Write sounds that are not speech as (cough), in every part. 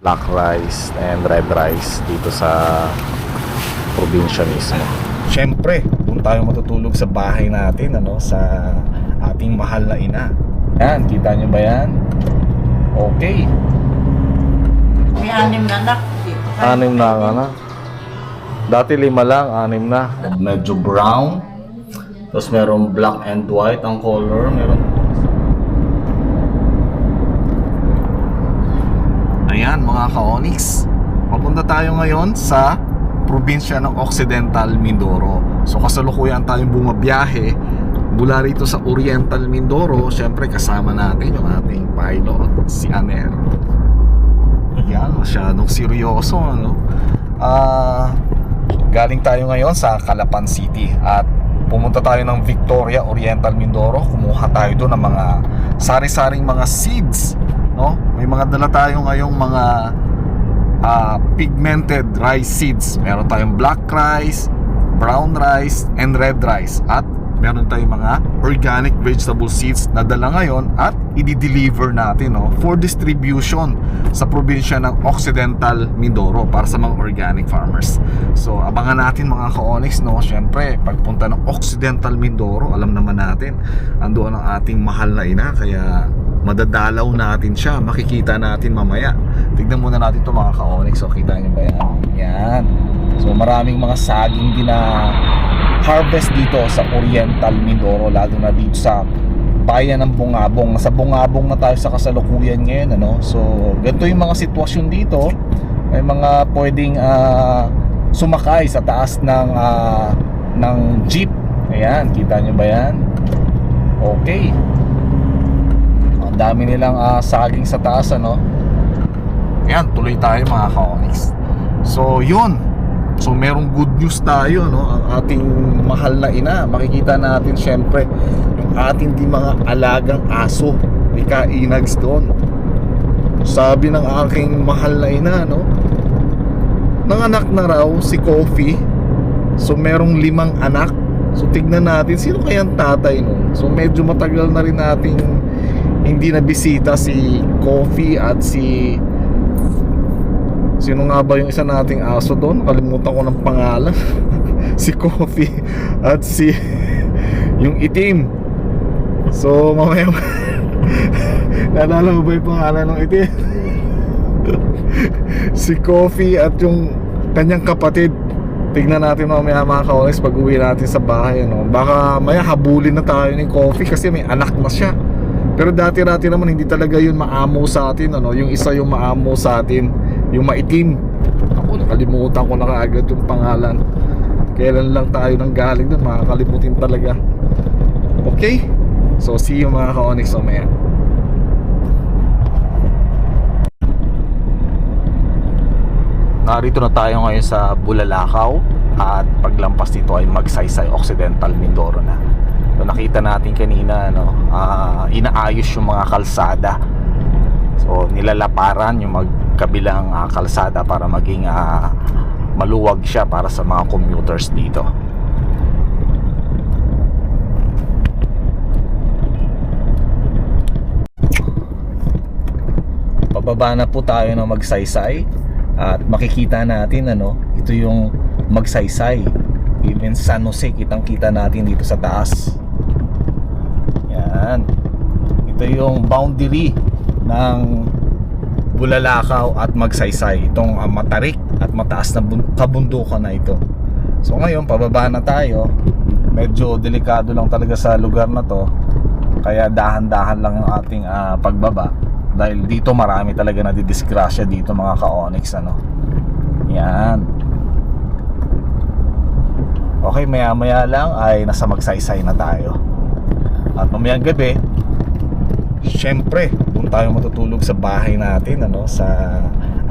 black rice and red rice dito sa probinsya mismo. Siyempre, doon tayo matutulog sa bahay natin, ano, sa ating mahal na ina. Yan, kita nyo ba yan? Okay. May anim na anak. Anim na ang anak. Dati lima lang, anim na. Medyo brown. Tapos merong black and white ang color. Meron Ayan mga ka-Onyx. Papunta tayo ngayon sa probinsya ng Occidental Mindoro. So kasalukuyan tayong bumabiyahe mula rito sa Oriental Mindoro. Siyempre kasama natin yung ating pilot, si Aner. Yan, masyadong seryoso ano. Ah, galing tayo ngayon sa Calapan City at pumunta tayo ng Victoria Oriental Mindoro. Kumuha tayo doon ng mga sari-saring mga seeds, no? May mga dala tayo ngayong mga ah, pigmented rice seeds. Meron tayong black rice, brown rice, and red rice. At meron tayong mga organic vegetable seeds na dala ngayon at i-deliver natin no, for distribution sa probinsya ng Occidental Mindoro para sa mga organic farmers. So abangan natin mga ka-Onyx no, syempre pagpunta ng Occidental Mindoro, alam naman natin andoon ang ating mahal na ina kaya madadalaw natin siya, makikita natin mamaya. Tignan muna natin 'to mga ka-Onyx, so kita niyo ba yan? Yan. So maraming mga saging din na harvest dito sa Oriental Mindoro lalo na dito sa bayan ng Bungabong. Nasa Bungabong na tayo sa kasalukuyan ngayon ano. So ganito yung mga sitwasyon dito. May mga pwedeng ah, sumakay sa taas ng ah, ng jeep. Ayan, kita nyo ba yan? Okay. Ang dami nilang ah, saging sa taas ano. Ayan, tuloy tayo mga ka-Onyx. So yun, So merong good news tayo no ang ating mahal na ina. Makikita natin syempre yung ating di mga alagang aso ni Kainags doon. Sabi ng aking mahal na ina no. Nanganak na raw si Kofi. So merong limang anak. So tignan natin sino kayang tatay no. So medyo matagal na rin nating hindi na bisita si Kofi at si Sino nga ba yung isa nating aso doon? Kalimutan ko ng pangalan. (laughs) si Coffee at si (laughs) yung itim. So mamaya (laughs) Naalala mo ba yung pangalan ng itim? si Coffee at yung kanyang kapatid. Tignan natin mamaya mga kaonis pag uwi natin sa bahay. Ano? Baka maya habulin na tayo ni Coffee kasi may anak na siya. Pero dati-dati naman hindi talaga yun maamo sa atin. Ano? Yung isa yung maamo sa atin. Yung maitim. Ako nakalimutan ko na kaagad yung pangalan. Kailan lang tayo nang galing doon makakalimutin talaga. Okay? So see you mga ka-onyx mamaya. Narito na tayo ngayon sa Bulalakaw at paglampas dito ay Magsaysay Occidental Mindoro na so nakita natin kanina no, ah, inaayos yung mga kalsada So nilalaparan yung magkabilang ah, kalsada para maging ah, maluwag siya para sa mga commuters dito. Pababa na po tayo ng magsaysay at makikita natin ano, ito yung magsaysay. Even San Jose kitang kita natin dito sa taas. Yan. Ito yung boundary ng Bulalakaw at Magsaysay. Itong uh, matarik at mataas na bun- kabundukan na ito. So ngayon pababa na tayo. Medyo delikado lang talaga sa lugar na to. Kaya dahan-dahan lang yung ating ah, pagbaba. Dahil dito marami talaga na didisgrasya dito mga ka-onyx ano. Yan. Okay maya maya lang ay nasa Magsaysay na tayo at mamayang gabi syempre doon tayo matutulog sa bahay natin ano sa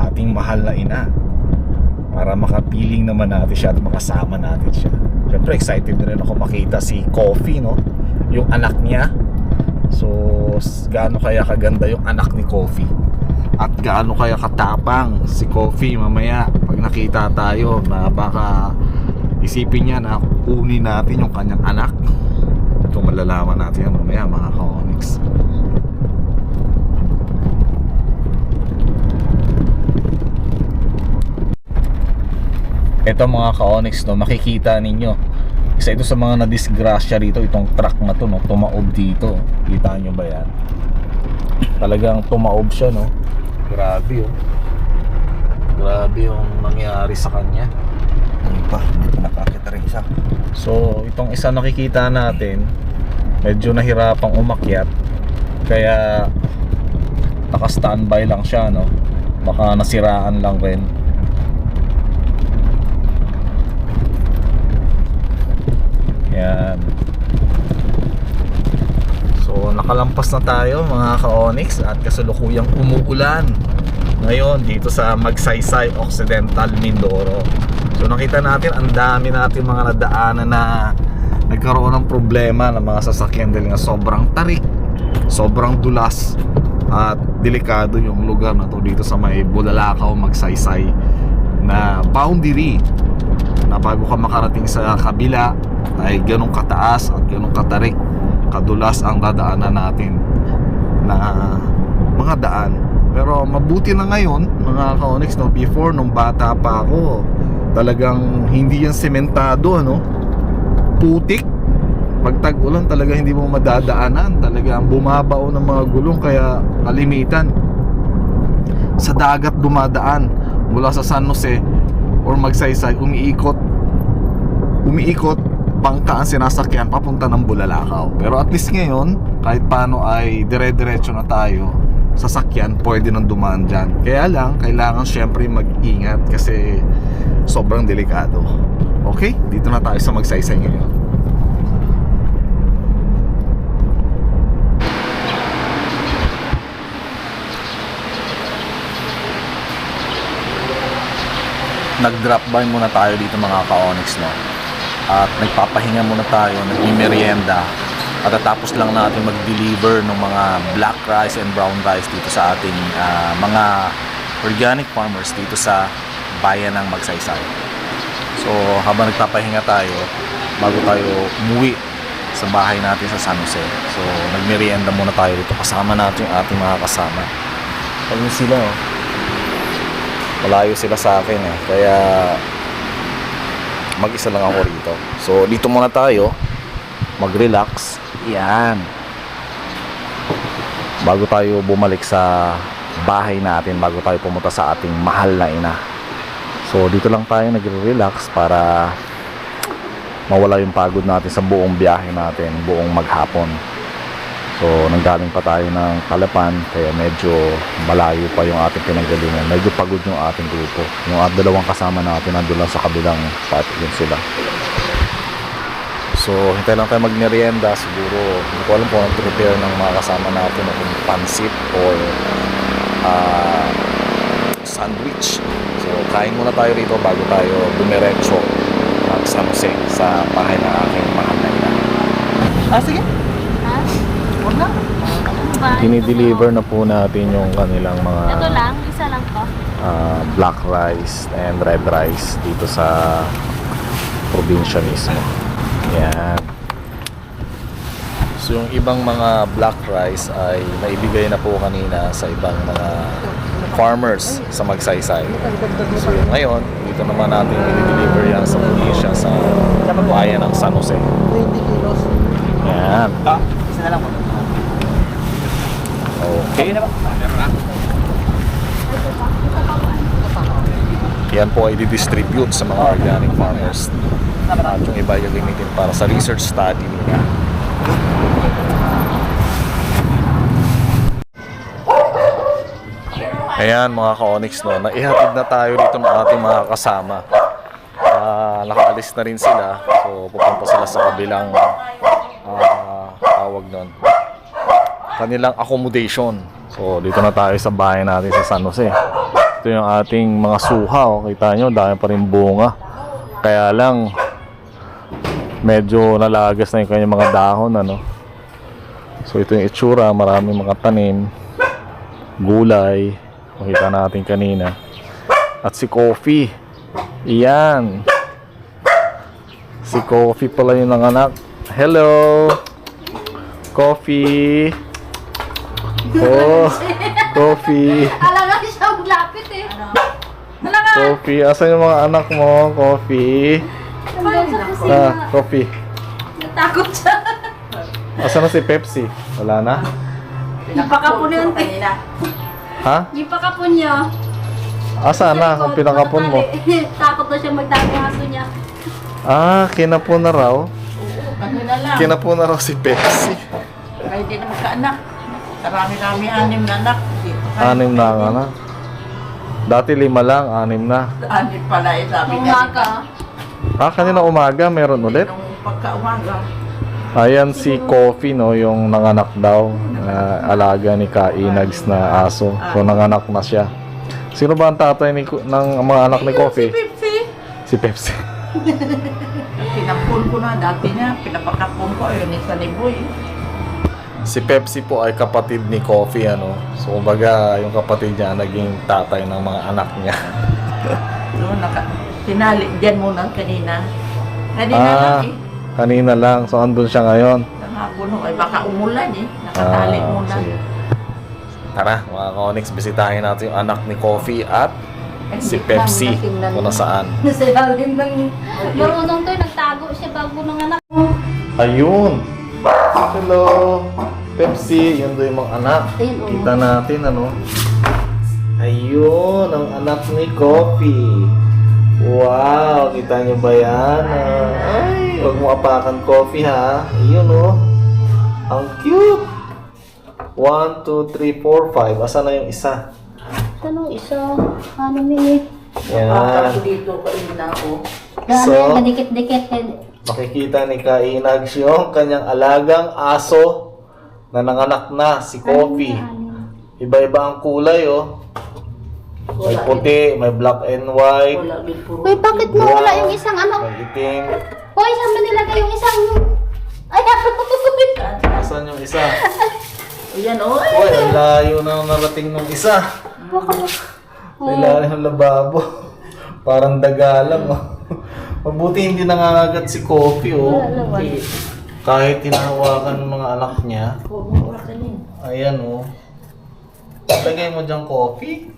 ating mahal na ina para makapiling naman natin siya at makasama natin siya. Syempre excited na rin ako makita si Coffee no? Yung anak niya. So gaano kaya kaganda yung anak ni Coffee? At gaano kaya katapang si Coffee mamaya pag nakita tayo na baka isipin niya na kunin natin yung kanyang anak malalaman natin yan mamaya mga comics ito mga ka-onyx no, makikita ninyo. Isa ito sa mga nadisgrasya rito itong truck na to no, tumaob dito. Kita nyo ba yan? Talagang tumaob siya no. Grabe oh. Grabe yung nangyari sa kanya. Ano pa, dito nakakita rin isa so itong isa nakikita natin medyo nahirapang umakyat. Kaya naka-standby lang siya, no? Baka nasiraan lang rin. Yan. So, nakalampas na tayo mga ka-Onyx at kasalukuyang umuulan ngayon dito sa Magsaysay Occidental Mindoro. So nakita natin ang dami natin mga nadaanan na nagkaroon ng problema ng mga sasakyan dahil nga sobrang tarik, sobrang dulas at delikado yung lugar na to dito sa may Bulalakaw, Magsaysay na boundary na bago ka makarating sa kabila ay ganong kataas at ganong katarik kadulas ang dadaanan natin na mga daan. Pero mabuti na ngayon mga ka-onyx no? Before nung bata pa ako talagang hindi yan sementado ano putik. Pag tag-ulan talaga hindi mo madadaanan. Talagang bumabaw ng mga gulong kaya kalimitan. Sa dagat dumadaan mula sa San Jose or Magsaysay umiikot. Umiikot bangka ang sinasakyan papunta ng Bulalakaw. Pero at least ngayon kahit paano ay dire-diretso na tayo sasakyan pwede nang dumaan dyan. Kaya lang kailangan syempre mag-ingat kasi sobrang delikado. Okay? Dito na tayo sa Magsaysay ngayon nag-drop by muna tayo dito mga ka-onyx no? At nagpapahinga muna tayo nagmimerienda at tatapos lang natin mag-deliver ng mga black rice and brown rice dito sa ating ah, mga organic farmers dito sa bayan ng Magsaysay. So habang nagpapahinga tayo bago tayo umuwi sa bahay natin sa San Jose so nagmerienda muna tayo dito. Kasama natin yung ating mga kasama. Ayun sila oh malayo sila sa akin eh. Kaya mag-isa lang ako rito. So dito muna tayo. Mag relax yan. Bago tayo bumalik sa bahay natin bago tayo pumunta sa ating mahal na ina. So dito lang tayo nagre-relax para mawala yung pagod natin sa buong biyahe natin buong maghapon So, nanggaling pa tayo ng Kalapan, kaya medyo malayo pa yung ating pinanggalingan. Medyo pagod yung ating grupo. Yung dalawang kasama natin nandun lang sa kabilang part yun sila. So, hintay lang tayo magmerienda. Siguro, hindi ko alam kung anong prepare ng mga kasama natin na kung pansit or ah, sandwich. So, kain muna tayo rito bago tayo dumiretso ng San Jose sa bahay ng aking mahal na ina. Ah, sige. Ha? Huwag na. Ba? Dinideliver na po natin yung kanilang mga Ito lang, isa lang to. ah, black rice and red rice dito sa probinsya mismo. Yan. So yung ibang mga black rice ay naibigay na po kanina sa ibang mga farmers sa Magsaysay. So yung ngayon, dito naman natin i-deliver yan sa probinsya sa bayan ng San Jose. 20 kilos. Yan. Ah, isa na lang po. Okay. Yan po ay didistribute sa mga organic farmers. At yung iba yung gamitin para sa research study nila. Ayan mga ka-onyx no, naihatid na tayo dito ng ating mga kasama. Ah, nakaalis na rin sila. So pupunta sila sa kabilang ah, tawag nun kanilang accommodation. So, dito na tayo sa bahay natin sa San Jose. Ito yung ating mga suha. Oh. Kita nyo, dami pa rin bunga. Kaya lang, medyo nalagas na yung kanyang mga dahon. Ano? So, ito yung itsura. Maraming mga tanim, gulay. Makita natin kanina. At si Coffee. Iyan. Si Coffee pala yung nanganak. Hello! Coffee! Oh, coffee. Alam na siya maglapit eh. Coffee, asan yung mga anak mo? Coffee. Nandun sa kusina. Ah, coffee. Natakot siya. Asan na si Pepsi? Wala na? Napakapon yun. Kanina. Ha? Yung pakapon niya. Asa na kung pinakapon mo? (laughs) Takot na siya magtago ng aso niya. Ah, kinapon na raw. Kanina lang. Kinapon na raw si Pepsi. Kaya hindi na magkaanak. Karami-rami anim na anak. Dito. Anim na ang anak. Dati lima lang, anim na. Anim pala eh, sabi Nung niya. umaga. Ah, kanina umaga meron ulit. Nung pagka-umaga. Ayan si Coffee, no, yung nanganak daw. na alaga ni Kainags na aso. So, nanganak na siya. Sino ba ang tatay ni, ng mga anak ni Coffee? Si Pepsi. Si Pepsi. (laughs) Pinampun ko na dati niya. Pinapakapon ko. Ayun isa ni Boy. Si Pepsi po ay kapatid ni Coffee, ano. So, kumbaga, yung kapatid niya naging tatay ng mga anak niya. (laughs) Doon naka... Tinali dyan muna kanina. Kanina Ah, lang eh. kanina lang. So, andun siya ngayon. Nangapon ho. Ay baka umulan eh. Nakatali Ah, muna. sige. Tara, mga Konix, bisitahin natin yung anak ni Coffee at Ay, si Pepsi kung mo. nasaan. (laughs) Nasa ilalim ng... Marunong to, nagtago siya bago ng anak. Ayun! Hello! Pepsi, yun doon yung mga anak. Ayun, oo. Kita natin, ano? Ayun, ang anak ni Coffee. Wow, kita niyo ba yan? Ah, Ay, huwag mo apakan Coffee, ha? Ayun, oh. Ang cute! 1, 2, 3, 4, 5. Asa na yung isa? Tanong isa, ano ni? Yan. Bakit dito kanina ako. Gano'n So- yan, madikit-dikit. Makikita ni Kainags yung kanyang alagang aso na nanganak na, si Coffee. Iba-iba ang kulay, oh. May puti, may black and white, Wala din puro. Uy, bakit mawala yung isang ano? may itim. Hoy, saan ba nilagay yung isang... Ay, dapat tutupin. Asan yung isa? (laughs) Ayan o. Uy, ang layo na narating ng isa. Sa ilalim ng lababo. (laughs) Parang daga lang, oh. Mabuti hindi nangangagat si Coffee, oh. Hindi. Kahit tinahawakan ng mga anak niya. Mo wala kanin. Ayan, oh. Lagay mo dyan coffee.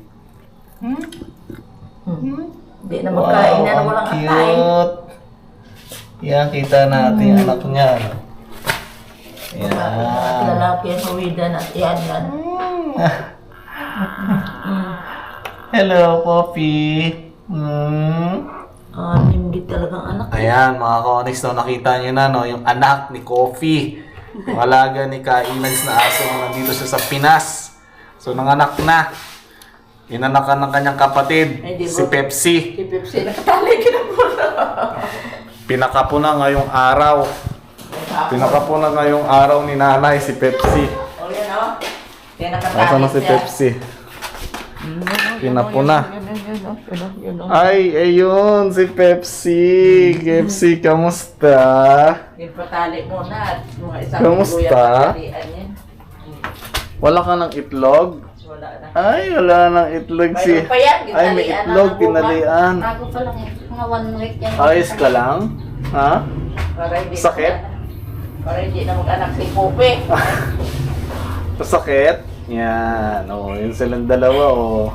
Hindi na magkain na na ang walang atay. cute. Yan, kita natin yung anak niya. no? Yan. Lalaki ang huwidan at yan yan. (laughs) Hello, Poppy. Hmm. Ah, hindi talagang anak. Ayan, mga Konix, no, nakita niyo na, no, yung anak ni Coffee. Yung alaga ni Kainags na aso na nandito siya sa Pinas. So, nanganak na. Inanakan ng kanyang kapatid, Ay, di si ba? Pepsi. Si Pepsi, nakatali ka na po. Pinakapo na ngayong araw. Pinakapo na ngayong araw ni nanay, si Pepsi. O yan o. Yan nakatali Nasaan na si siya. Pepsi? Pinapo na. Yun, yun, yun. Ay, ayun, si Pepsi. Pepsi, kamusta? Yung patali muna at mga isang Kamusta? patalian. Wala ka ng itlog? Wala na. Ay, wala ng itlog si... Mayroon pa yan, Ay, may ginalian itlog, na tinalian. Bago pa lang eh. Mga one week yan. Ayos ka lang? Ha? Para hindi Sakit? na- Para hindi na mag-anak si Pope. (laughs) Masakit? Yan. O, yun silang dalawa, o.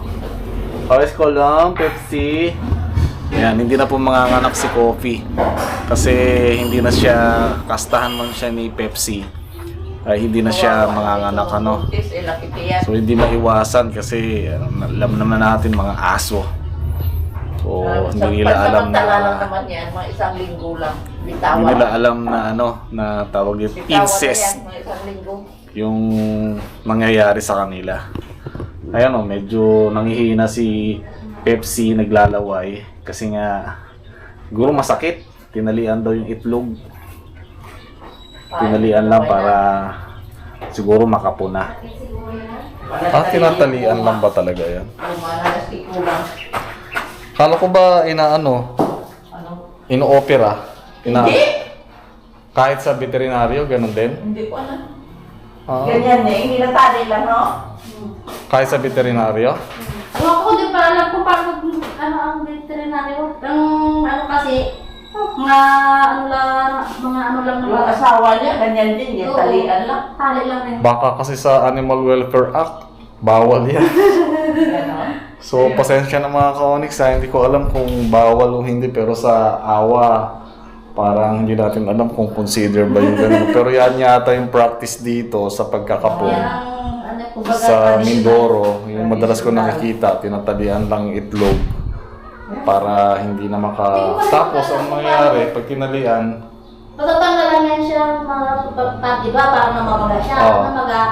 Ayos ko lang, Pepsi. Yan, hindi na po manganganak si Coffee. Kasi hindi na siya, kastahan man siya ni Pepsi. Ay, hindi na siya manganganak, ano. So, hindi maiwasan kasi alam naman natin mga aso. So, Ah, hindi nila alam na... naman yan, mga isang linggo lang. Bitawan. Hindi nila alam na ano, na tawag yung incest yung mangyayari sa kanila. Ayan o, medyo nangihina si Pepsi naglalaway kasi nga siguro masakit. Tinalian daw yung itlog. Tinalian lang para siguro makapuna. Ah, tinatalian lang ba talaga yan? Kala ko ba inaano, Ano? ino-opera? Ina Hindi! kahit sa veterinaryo, ganun din? Hindi ko alam. Ah, Ganyan eh, hindi natali lang, no? kahit sa veterinaryo? Ano ako, di pa alam ko paano ano ang veterinaryo. Ang ano kasi, mga ano lang, mga ano lang Yung naman. asawa niya, ganyan din, yung Oo. talian lang. Tali lang rin. Baka kasi sa Animal Welfare Act, bawal yan. Yan? (laughs) So, pasensya na mga ka-Onyx ha. Hindi ko alam kung bawal o hindi, pero sa awa, parang hindi natin alam kung consider ba yung ganun. pero yan yata yung practice dito sa pagkakapon. Yung, ano, Sa. Mindoro, yung madalas ko nakikita, tinatalian lang itlog para hindi na maka... Tapos, ang mangyayari, pag tinalian, Matatanggalan yan siya mga pagpat, di ba? Para namamaga siya. Oo. Namaga.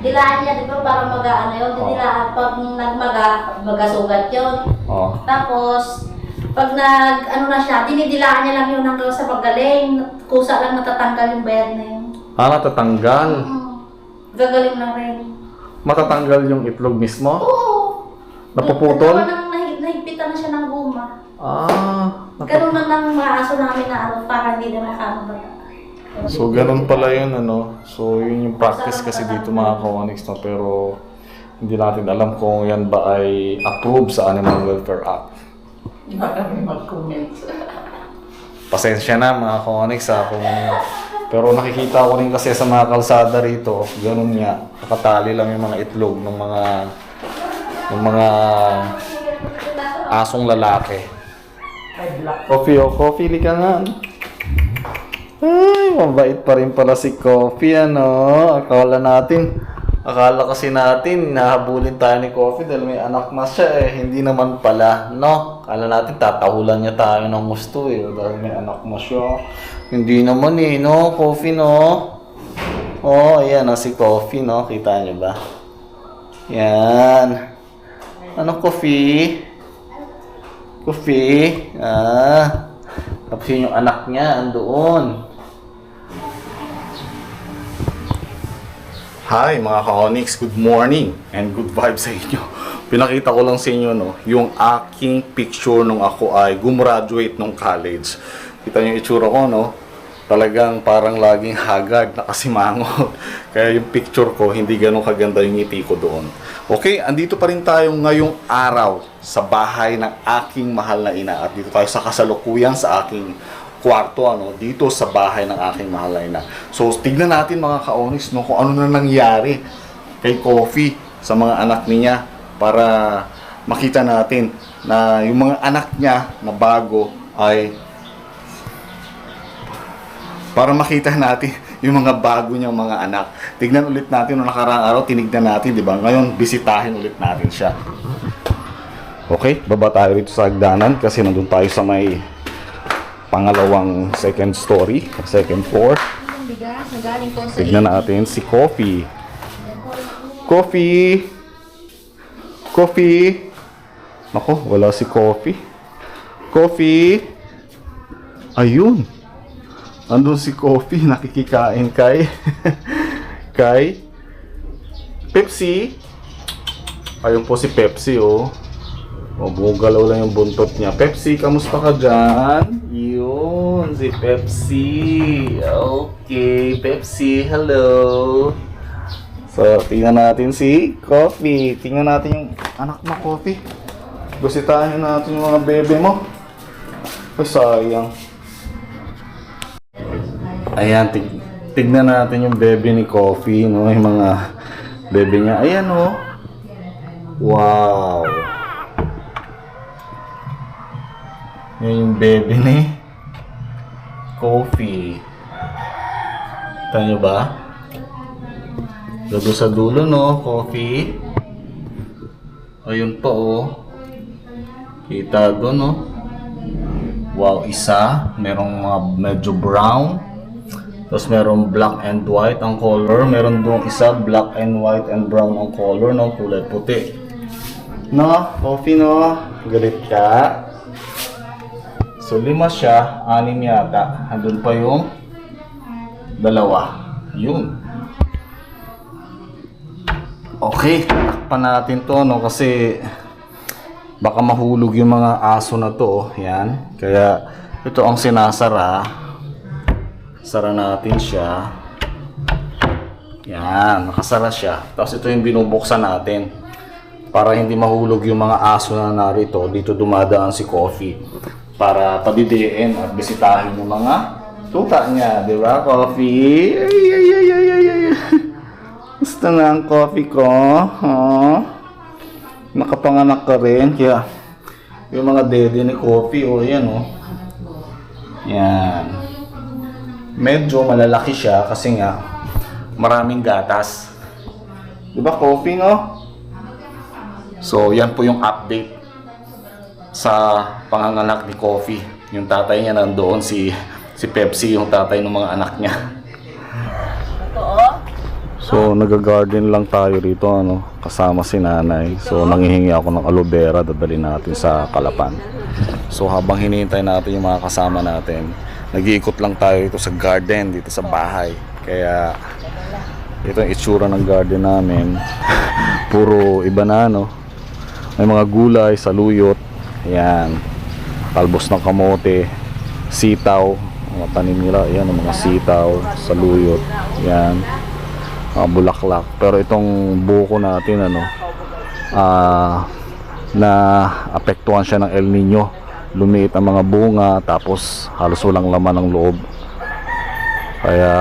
Dilaan niya, di ba? Para maga, ano yun? Oo. Dilaan. Pag nagmaga, magasugat yun. oh, Tapos, pag nag, ano na siya, dinidilaan niya lang yun hanggang sa paggaling. Kusa lang natatanggal yung bayad na yun. ah, natatanggal. Mm. Gagaling lang rin. Matatanggal yung itlog mismo? Oo. Napuputol? Nagkaroon ng nahig, nahigpitan na siya ng guma. Ah, Ganun lang ng mga aso namin na ano, para hindi na makaano ba. So, ganun pala yun, ano. So, yun yung practice kasi dito mga ka-Onyx, no? Pero, hindi natin alam kung yan ba ay approved sa Animal Welfare Act. Di ba kami mag-comment? (laughs) Pasensya na mga ka-Onyx, ha, kung... Pero nakikita ko rin kasi sa mga kalsada rito, ganun nga, nakatali lang yung mga itlog ng mga ng mga asong lalaki. Coffee o coffee, li ka nga. Ay, mabait pa rin pala si Coffee, ano? Akala natin, akala kasi natin, nahabulin tayo ni Coffee dahil may anak na siya eh. Hindi naman pala, no? Akala natin, tatahulan niya tayo ng gusto eh, dahil may anak na siya. Hindi naman eh, no? Coffee, no? Oh, ayan na si Coffee, no? Kita niyo ba? Yan. Ano, Coffee? Coffee? Ah. Tapos yun yung anak niya, andoon. Hi mga ka-Onyx, good morning and good vibes sa inyo. Pinakita ko lang sa inyo no, yung aking picture nung ako ay gumraduate nung college. Kita niyo itsura ko no, talagang parang laging haggard, nakasimangot. (laughs) Kaya yung picture ko, hindi ganun kaganda yung ngiti ko doon. Okay, andito pa rin tayo ngayong araw sa bahay ng aking mahal na ina. At dito tayo sa kasalukuyan sa aking kwarto, ano, dito sa bahay ng aking mahal na. So, tignan natin mga ka-Onyx, no, kung ano na nangyari kay Coffee sa mga anak niya para makita natin na yung mga anak niya na bago ay para makita natin (laughs) yung mga bago niyang mga anak. Tignan ulit natin noong nakaraang araw, tinignan natin, di ba? Ngayon, bisitahin ulit natin siya. Okay, baba tayo rito sa hagdanan kasi nandun tayo sa may pangalawang second story, second floor. Tignan natin si Coffee. Coffee! Coffee! Nako, wala si Coffee. Coffee! Ayun! Andun si Coffee, (laughs) nakikikain kay... (laughs) kay... Pepsi! Ayun po si Pepsi, oh. O, bumugalaw lang yung buntot niya. Pepsi, kamusta ka dyan? Yun, si Pepsi. Okay, Pepsi, hello. So, tingnan natin si Coffee. Tingnan natin yung anak mo, Coffee. Busitahin natin yung mga bebe mo. Ay, sayang. Ayan, tig tignan natin yung bebe ni Coffee, no? Yung mga bebe niya. Ayan, oh. Wow. Yan yung baby ni Coffee. Kita nyo ba? Gado sa dulo, no? Coffee. Ayun pa, oh. Kita doon, no? Wow, isa. Merong mga medyo brown. Tapos merong black and white ang color. Meron doon isa, black and white and brown ang color, no? Kulay puti. No? Coffee, no? Galit ka? So, lima siya, anim yata. Andun pa yung dalawa. Yun. Okay, takpan natin to, no? Kasi baka mahulog yung mga aso na to. oh. Yan. Kaya ito ang sinasara. Sara natin siya. Yan, nakasara siya. Tapos ito yung binubuksan natin. Para hindi mahulog yung mga aso na narito. Dito dumadaan si Coffee. Para padidiin at bisitahin yung mga tuta niya. Di ba, Coffee? Ay, ay, ay, ay, ay, ay. (laughs) Gusto na ang coffee ko. Huh? nakapanganak ka rin. Kaya, yung mga dede ni Coffee, o yan o. Yan. Medyo malalaki siya kasi nga, maraming gatas. Di ba, Coffee, no? So, yan po yung update sa panganganak ni Coffee. Yung tatay niya nandoon, si, si Pepsi, yung tatay ng mga anak niya. So, nag-garden lang tayo rito, ano, kasama si nanay. So, nangihingi ako ng aloe vera, dadalhin natin sa Kalapan. So, habang hinihintay natin yung mga kasama natin, nag-iikot lang tayo dito sa garden, dito sa bahay. Kaya, ito yung itsura ng garden namin. (laughs) Puro iba na, no? May mga gulay, saluyot, yan. Talbos ng kamote, sitaw, mga tanim nila, yan, ang mga sitaw, saluyot, yan mga bulaklak. Pero itong buko natin ano ah na apektuhan siya ng El Nino. Lumiit ang mga bunga tapos halos walang laman ng loob. Kaya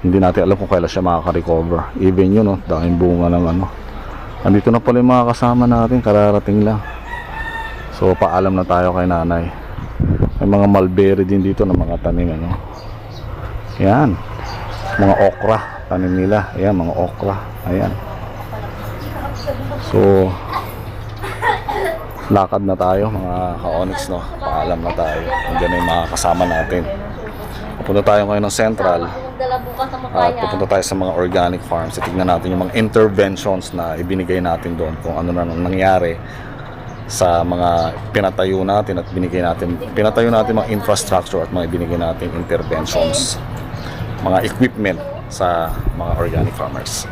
hindi natin alam kung kailan siya makaka-recover. Even yun, no, daming bunga ng ano. Andito na pala yung mga kasama natin, kararating lang. So paalam na tayo kay nanay. May mga mulberry din dito na mga tanim ano. Yan. Mga okra, tanim nila. Ayan, mga okra. Ayan. So, lakad na tayo mga ka-onyx, no? Paalam na tayo. Nandiyan na yung mga kasama natin. Pupunta tayo ngayon ng Central. At pupunta tayo sa mga organic farms. Tignan natin yung mga interventions na ibinigay natin doon. Kung ano na nang nangyari sa mga pinatayo natin at binigay natin. Pinatayo natin mga infrastructure at mga ibinigay natin interventions. Mga equipment sa mga organic farmers.